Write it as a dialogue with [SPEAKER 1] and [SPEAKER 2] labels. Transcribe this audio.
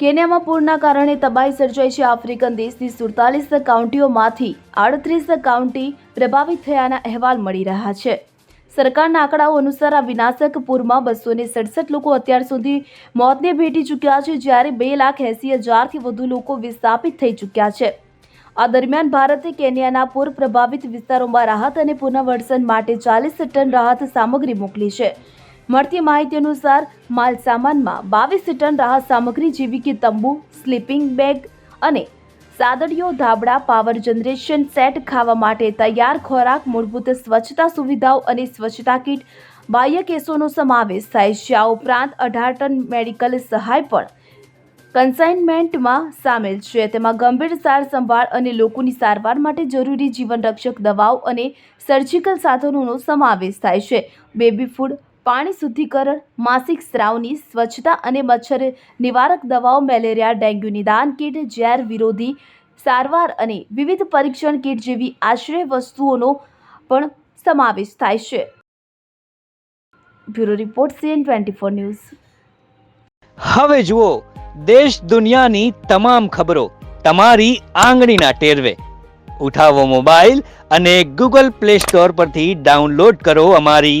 [SPEAKER 1] કેન્યામાં પૂરના કારણે તબાહી સર્જાઈ છે આફ્રિકન દેશની સુડતાલીસ કાઉન્ટીઓમાંથી આડત્રીસ કાઉન્ટી પ્રભાવિત થયાના અહેવાલ મળી રહ્યા છે. સરકારના આંકડાઓ અનુસાર આ વિનાશક પૂરમાં બસો ને સડસઠ લોકો અત્યાર સુધી મોતને ભેટી ચૂક્યા છે, જ્યારે બે લાખ એંસી હજારથી વધુ લોકો વિસ્થાપિત થઈ ચૂક્યા છે. આ દરમિયાન ભારતે કેન્યાના પૂર પ્રભાવિત વિસ્તારોમાં રાહત અને પુનર્વસન માટે ચાલીસ ટન રાહત સામગ્રી મોકલી છે. મળતી માહિતી અનુસાર, માલ સામાનમાં બાવીસ ટન રાહત સામગ્રી જેવી કે તંબુ, સ્લીપિંગ બેગ અને સાદડીઓ, ધાબળા, પાવર જનરેશન સેટ ખાવા માટે તૈયાર ખોરાક, મૂળભૂત સ્વચ્છતા સુવિધાઓ અને સ્વચ્છતા કીટ, બાહ્ય કેસોનો સમાવેશ થાય છે. આ ઉપરાંત અઢાર ટન મેડિકલ સહાય પણ કન્સાઇનમેન્ટમાં સામેલ છે. તેમાં ગંભીર સાર સંભાળ અને લોકોની સારવાર માટે જરૂરી જીવનરક્ષક દવાઓ અને સર્જિકલ સાધનોનો સમાવેશ થાય છે. બેબી ફૂડ પાણી શુદ્ધિકરણ, માસિક સ્રાવની સ્વચ્છતા અને મચ્છર નિવારક દવાઓ, મેલેરિયા, ડેન્ગ્યુ નિદાન કીટ, ઝેર વિરોધી સારવાર અને વિવિધ પરીક્ષણ કીટ જેવી આશ્રય વસ્તુઓનો પણ સમાવેશ થાય છે. Bureau report, CN twenty four news.
[SPEAKER 2] હવે જુઓ, દેશ દુનિયાની તમામ ખબરો તમારી આંગળીના ટેરવે. ઉઠાવો મોબાઈલ અને ગૂગલ પ્લે સ્ટોર પરથી ડાઉનલોડ કરો અમારી